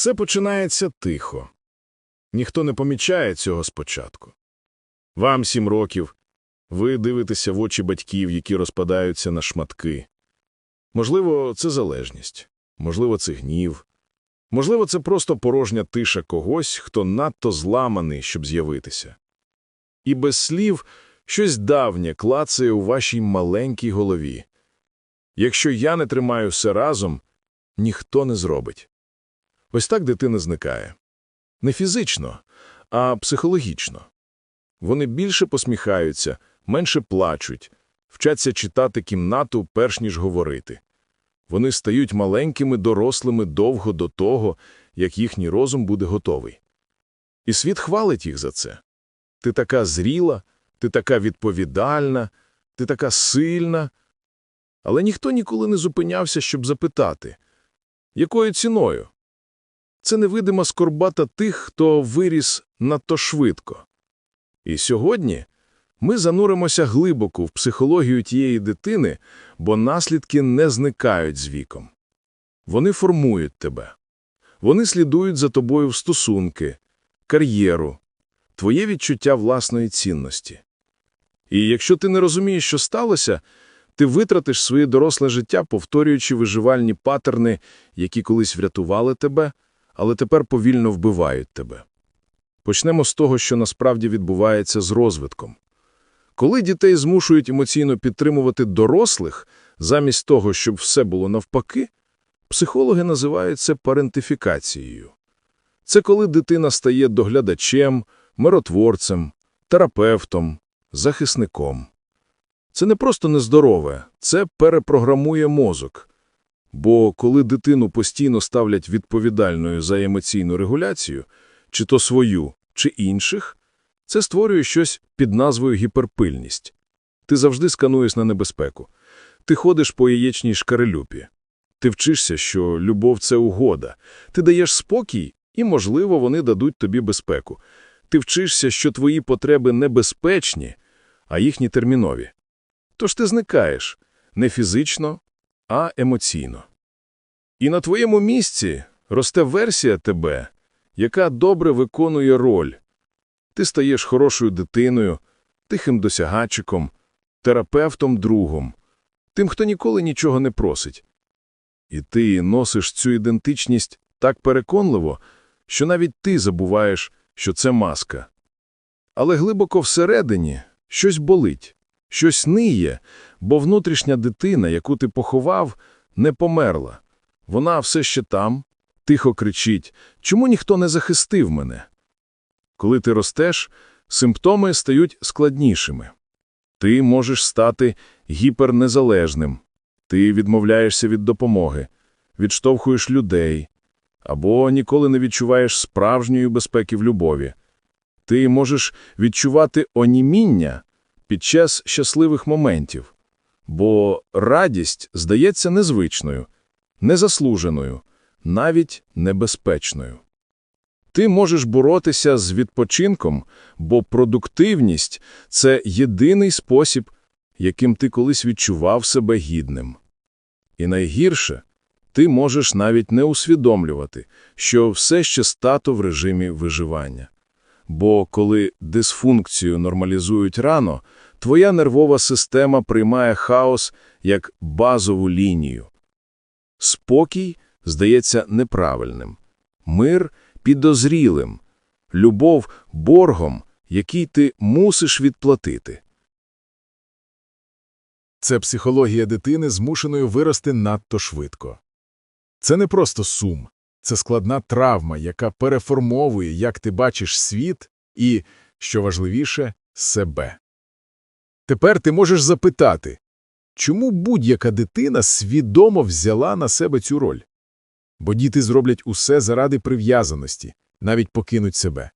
Все починається тихо. Ніхто не помічає цього спочатку. Вам сім років, ви дивитеся в очі батьків, які розпадаються на шматки. Можливо, це залежність, можливо, це гнів, можливо, це просто порожня тиша когось, хто надто зламаний, щоб з'явитися. І без слів щось давнє клацає у вашій маленькій голові. Якщо я не тримаю все разом, ніхто не зробить. Ось так дитина зникає. Не фізично, а психологічно. Вони більше посміхаються, менше плачуть, вчаться читати кімнату, перш ніж говорити. Вони стають маленькими дорослими довго до того, як їхній розум буде готовий. І світ хвалить їх за це. Ти така зріла, ти така відповідальна, ти така сильна. Але ніхто ніколи не зупинявся, щоб запитати, якою ціною? Це невидима скорбата тих, хто виріс надто швидко. І сьогодні ми зануримося глибоко в психологію тієї дитини, бо наслідки не зникають з віком. Вони формують тебе. Вони слідують за тобою в стосунки, кар'єру, твоє відчуття власної цінності. І якщо ти не розумієш, що сталося, ти витратиш своє доросле життя, повторюючи виживальні патерни, які колись врятували тебе, але тепер повільно вбивають тебе. Почнемо з того, що насправді відбувається з розвитком. Коли дітей змушують емоційно підтримувати дорослих, замість того, щоб все було навпаки, психологи називають це парентифікацією. Це коли дитина стає доглядачем, миротворцем, терапевтом, захисником. Це не просто нездорове, це перепрограмує мозок. Бо коли дитину постійно ставлять відповідальною за емоційну регуляцію, чи то свою, чи інших, це створює щось під назвою гіперпильність. Ти завжди скануєш на небезпеку. Ти ходиш по яєчній шкарелюпі. Ти вчишся, що любов – це угода. Ти даєш спокій, і, можливо, вони дадуть тобі безпеку. Ти вчишся, що твої потреби небезпечні, а їхні термінові. Тож ти зникаєш не фізично, а емоційно. І на твоєму місці росте версія тебе, яка добре виконує роль. Ти стаєш хорошою дитиною, тихим досягачиком, терапевтом-другом, тим, хто ніколи нічого не просить. І ти носиш цю ідентичність так переконливо, що навіть ти забуваєш, що це маска. Але глибоко всередині щось болить, щось ниє, бо внутрішня дитина, яку ти поховав, не померла. Вона все ще там, тихо кричить, чому ніхто не захистив мене? Коли ти ростеш, симптоми стають складнішими. Ти можеш стати гіпернезалежним, ти відмовляєшся від допомоги, відштовхуєш людей, або ніколи не відчуваєш справжньої безпеки в любові. Ти можеш відчувати оніміння під час щасливих моментів, бо радість здається незвичною, незаслуженою, навіть небезпечною. Ти можеш боротися з відпочинком, бо продуктивність – це єдиний спосіб, яким ти колись відчував себе гідним. І найгірше – ти можеш навіть не усвідомлювати, що все ще стато в режимі виживання. Бо коли дисфункцію нормалізують рано, твоя нервова система приймає хаос як базову лінію. Спокій здається неправильним, мир – підозрілим, любов – боргом, який ти мусиш відплатити. Це психологія дитини, змушеної вирости надто швидко. Це не просто сум, це складна травма, яка переформовує, як ти бачиш світ і, що важливіше, себе. Тепер ти можеш запитати, чому будь-яка дитина свідомо взяла на себе цю роль? Бо діти зроблять усе заради прив'язаності, навіть покинуть себе.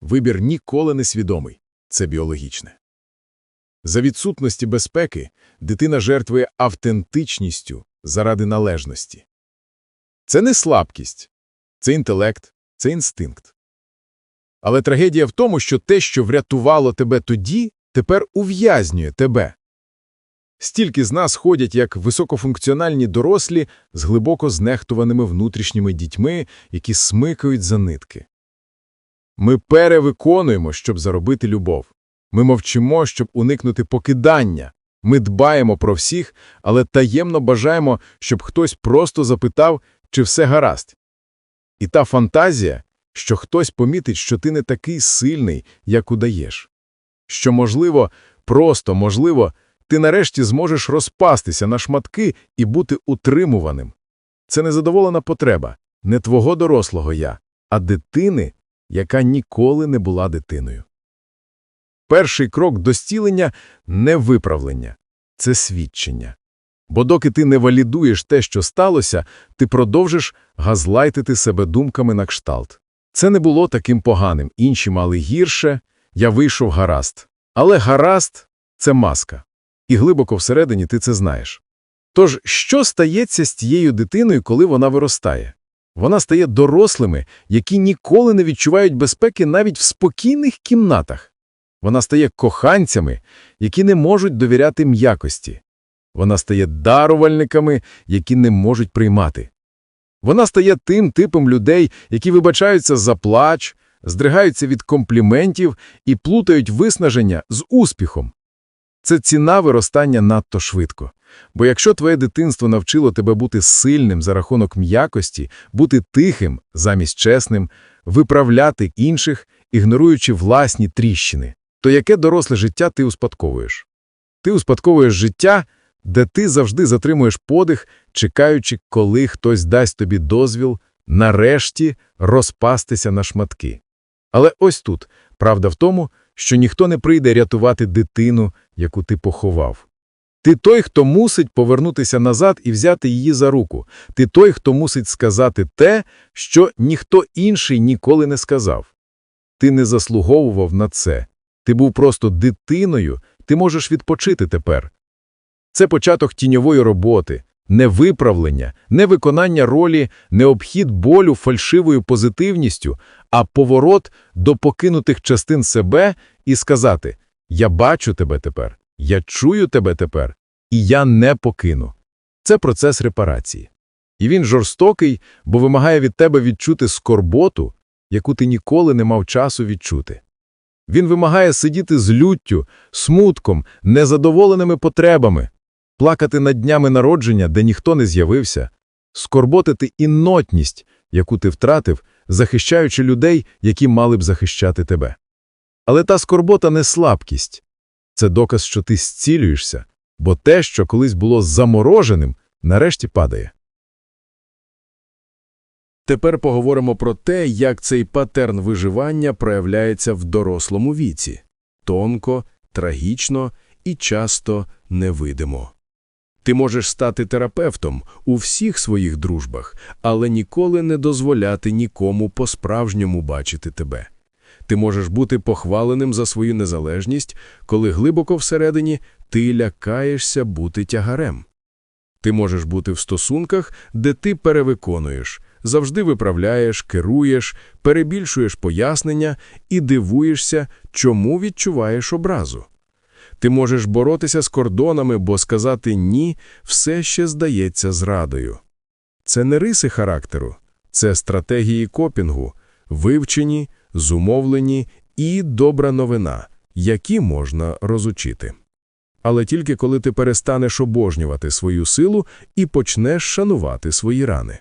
Вибір ніколи не свідомий, це біологічне. За відсутності безпеки дитина жертвує автентичністю заради належності. Це не слабкість, це інтелект, це інстинкт. Але трагедія в тому, що те, що врятувало тебе тоді, тепер ув'язнює тебе. Стільки з нас ходять як високофункціональні дорослі з глибоко знехтуваними внутрішніми дітьми, які смикають за нитки. Ми перевиконуємо, щоб заробити любов. Ми мовчимо, щоб уникнути покидання. Ми дбаємо про всіх, але таємно бажаємо, щоб хтось просто запитав, чи все гаразд. І та фантазія, що хтось помітить, що ти не такий сильний, як удаєш. Що, можливо, просто, можливо, ти нарешті зможеш розпастися на шматки і бути утримуваним. Це незадоволена потреба не твого дорослого я, а дитини, яка ніколи не була дитиною. Перший крок до стілення – не виправлення, це свідчення. Бо доки ти не валідуєш те, що сталося, ти продовжиш газлайтити себе думками на кшталт. Це не було таким поганим, інші мали гірше, я вийшов гаразд. Але гаразд – це маска. І глибоко всередині ти це знаєш. Тож, що стається з тією дитиною, коли вона виростає? Вона стає дорослими, які ніколи не відчувають безпеки навіть в спокійних кімнатах. Вона стає коханцями, які не можуть довіряти м'якості. Вона стає дарувальниками, які не можуть приймати. Вона стає тим типом людей, які вибачаються за плач, здригаються від компліментів і плутають виснаження з успіхом. Це ціна виростання надто швидко. Бо якщо твоє дитинство навчило тебе бути сильним за рахунок м'якості, бути тихим замість чесним, виправляти інших, ігноруючи власні тріщини, то яке доросле життя ти успадковуєш? Ти успадковуєш життя, де ти завжди затримуєш подих, чекаючи, коли хтось дасть тобі дозвіл нарешті розпастися на шматки. Але ось тут правда в тому, що ніхто не прийде рятувати дитину, яку ти поховав. Ти той, хто мусить повернутися назад і взяти її за руку. Ти той, хто мусить сказати те, що ніхто інший ніколи не сказав. Ти не заслуговував на це. Ти був просто дитиною, ти можеш відпочити тепер. Це початок тіньової роботи, не виправлення, не виконання ролі, не обхід болю фальшивою позитивністю, а поворот до покинутих частин себе і сказати «Я бачу тебе тепер, я чую тебе тепер, і я не покину». Це процес репарації. І він жорстокий, бо вимагає від тебе відчути скорботу, яку ти ніколи не мав часу відчути. Він вимагає сидіти з люттю, смутком, незадоволеними потребами, плакати над днями народження, де ніхто не з'явився, скорботити іннотність, яку ти втратив, захищаючи людей, які мали б захищати тебе. Але та скорбота не слабкість. Це доказ, що ти зцілюєшся, бо те, що колись було замороженим, нарешті падає. Тепер поговоримо про те, як цей патерн виживання проявляється в дорослому віці – тонко, трагічно і часто невидимо. Ти можеш стати терапевтом у всіх своїх дружбах, але ніколи не дозволяти нікому по-справжньому бачити тебе. Ти можеш бути похваленим за свою незалежність, коли глибоко всередині ти лякаєшся бути тягарем. Ти можеш бути в стосунках, де ти перевиконуєш, завжди виправляєш, керуєш, перебільшуєш пояснення і дивуєшся, чому відчуваєш образу. Ти можеш боротися з кордонами, бо сказати «ні» все ще здається зрадою. Це не риси характеру, це стратегії копінгу, вивчені, зумовлені і добра новина, які можна розучити. Але тільки коли ти перестанеш обожнювати свою силу і почнеш шанувати свої рани.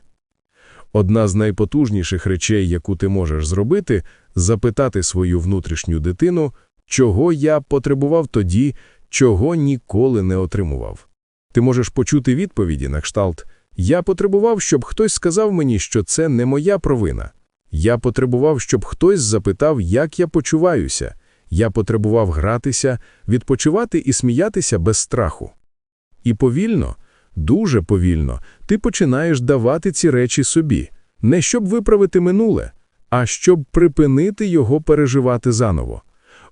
Одна з найпотужніших речей, яку ти можеш зробити, запитати свою внутрішню дитину, чого я потребував тоді, чого ніколи не отримував. Ти можеш почути відповіді на кшталт «Я потребував, щоб хтось сказав мені, що це не моя провина. Я потребував, щоб хтось запитав, як я почуваюся. Я потребував гратися, відпочивати і сміятися без страху. І повільно, дуже повільно, ти починаєш давати ці речі собі, не щоб виправити минуле, а щоб припинити його переживати заново.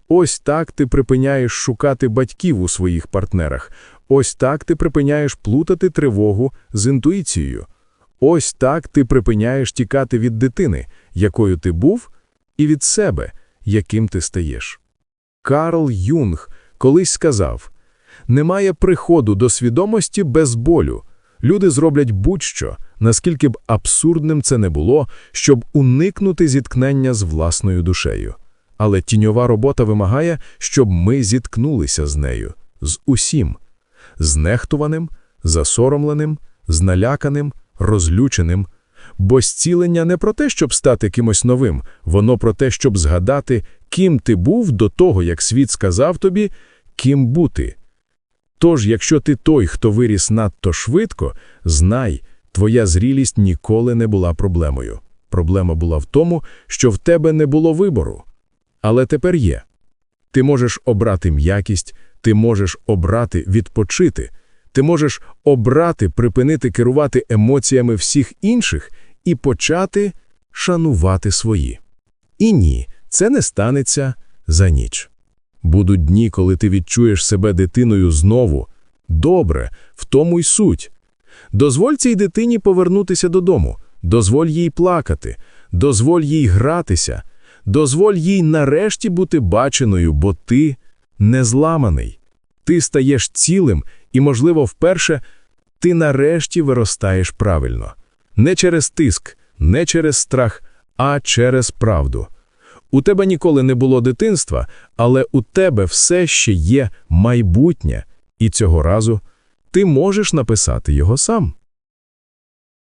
Ось так ти припиняєш шукати батьків у своїх партнерах, ось так ти припиняєш плутати тривогу з інтуїцією. Ось так ти припиняєш тікати від дитини, якою ти був, і від себе, яким ти стаєш. Карл Юнг колись сказав Немає приходу до свідомості без болю. Люди зроблять будь-що, наскільки б абсурдним це не було, щоб уникнути зіткнення з власною душею. Але тіньова робота вимагає, щоб ми зіткнулися з нею, з усім – знехтуваним, засоромленим, зналяканим, розлюченим. Бо зцілення не про те, щоб стати кимось новим, воно про те, щоб згадати, ким ти був до того, як світ сказав тобі, ким бути. Тож, якщо ти той, хто виріс надто швидко, знай, твоя зрілість ніколи не була проблемою. Проблема була в тому, що в тебе не було вибору. Але тепер є. Ти можеш обрати м'якість, ти можеш обрати відпочити, ти можеш обрати припинити керувати емоціями всіх інших і почати шанувати свої. І ні, це не станеться за ніч. Будуть дні, коли ти відчуєш себе дитиною знову. Добре, в тому й суть. Дозволь цій дитині повернутися додому, дозволь їй плакати, дозволь їй гратися, дозволь їй нарешті бути баченою, бо ти не зламаний. Ти стаєш цілим і, можливо, вперше ти нарешті виростаєш правильно. Не через тиск, не через страх, а через правду. У тебе ніколи не було дитинства, але у тебе все ще є майбутнє, і цього разу ти можеш написати його сам.